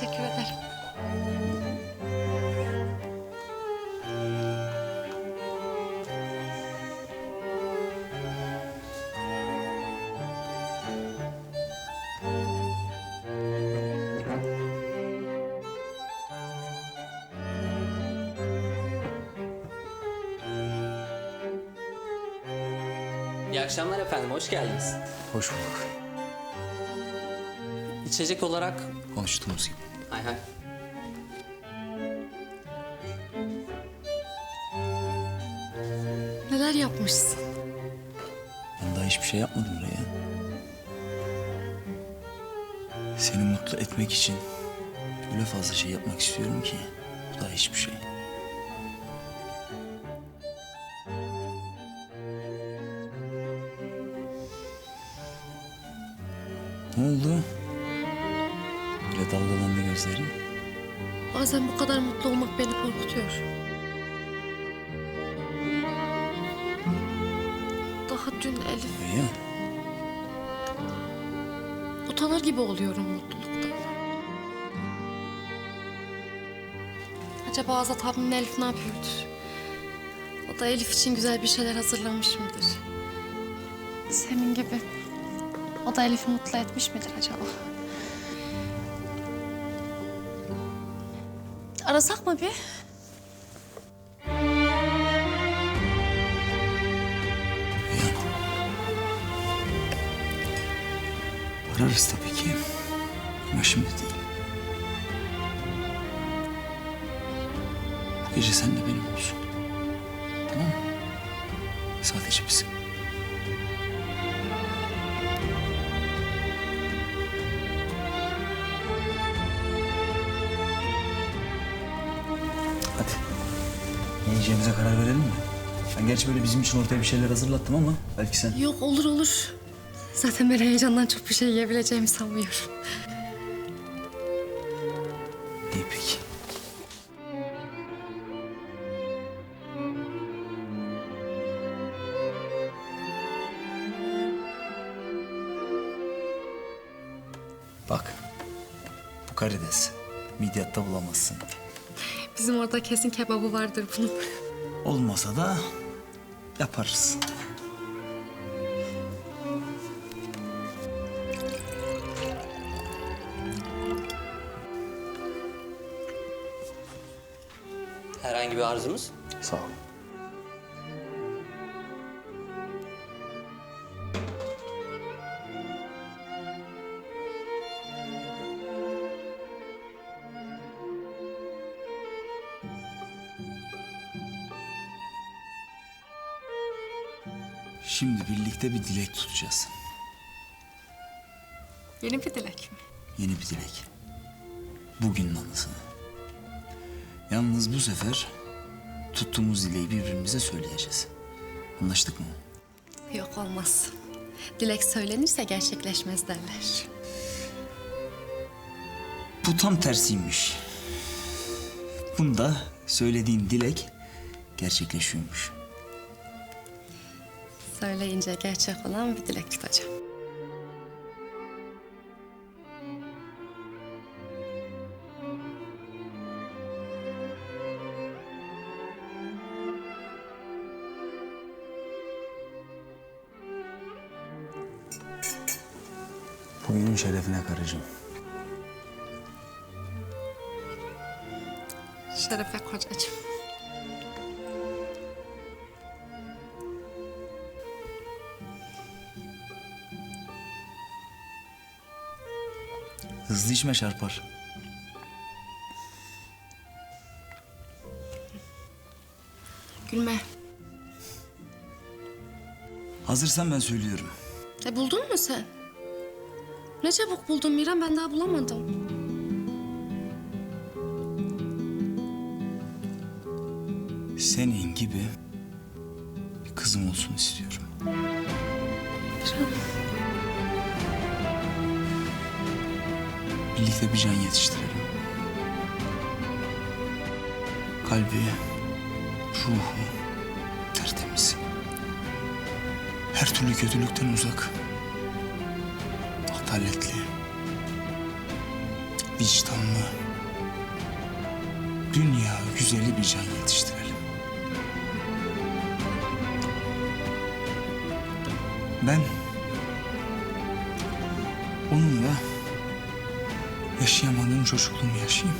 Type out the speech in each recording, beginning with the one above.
Teşekkür ederim. İyi akşamlar efendim, hoş geldiniz. Hoş bulduk. İçecek olarak... Konuştuğumuz gibi. Hay hay. Neler yapmışsın? Ben daha hiçbir şey yapmadım Reyhan. Seni mutlu etmek için öyle fazla şey yapmak istiyorum ki bu da hiçbir şey. Ne oldu? Böyle dalgalandı gözlerin. Bazen bu kadar mutlu olmak beni korkutuyor. Daha dün Elif Reyhan, utanır gibi oluyorum mutluluktan. Acaba Azat abimle Elif ne yapıyordur? O da Elif için güzel bir şeyler hazırlamış mıdır? Senin gibi. O da Elif'i mutlu etmiş midir acaba? Arasak mı bir? Ararız tabii ki. Ama şimdi değil. Bu gece sen de benim olsun. Tamam mı? Sadece bizim. Ne yiyeceğimize karar verelim mi? Ben gerçi böyle bizim için ortaya bir şeyler hazırlattım ama belki sen... Yok olur olur. Zaten ben heyecandan çok bir şey yiyebileceğimi sanmıyorum. İyi peki. Bak. Bu karides. Midyatta bulamazsın. Bizim orada kesin kebabı vardır bunun. Olmasa da yaparız. Herhangi bir arzumuz? Sağ ol. Şimdi birlikte bir dilek tutacağız. Yeni bir dilek mi? Yeni bir dilek. Bugünün anısını. Yalnız bu sefer tuttuğumuz dileği birbirimize söyleyeceğiz. Anlaştık mı? Yok olmaz. Dilek söylenirse gerçekleşmez derler. Bu tam tersiymiş. Bunda söylediğin dilek gerçekleşiyormuş. Söyleyince gerçek olan bir dilek tutacağım. Bugünün şerefine karıcığım. Şerefe kocacığım. Hızlı içme çarpar. Gülme. Hazırsan ben söylüyorum. E buldun mu sen? Ne çabuk buldun Miran ben daha bulamadım. Senin gibi bir kızım olsun istiyorum. Miran. Birlikte bir can yetiştirelim. Kalbi, ruhu tertemiz. Her türlü kötülükten uzak. Adaletli. vicdanlı, dünya güzeli bir can yetiştirelim. Ben onunla yaşayamadığım çocukluğumu yaşayayım.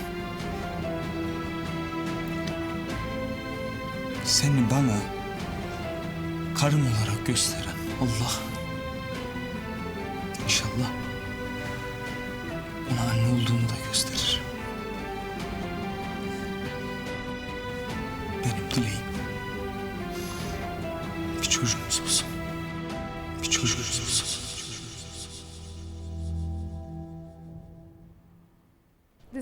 Seni bana karım olarak gösteren Allah inşallah ona anne olduğunu da gösterir. Benim dileğim bir çocuğumuz olsun. Bir çocuğumuz olsun.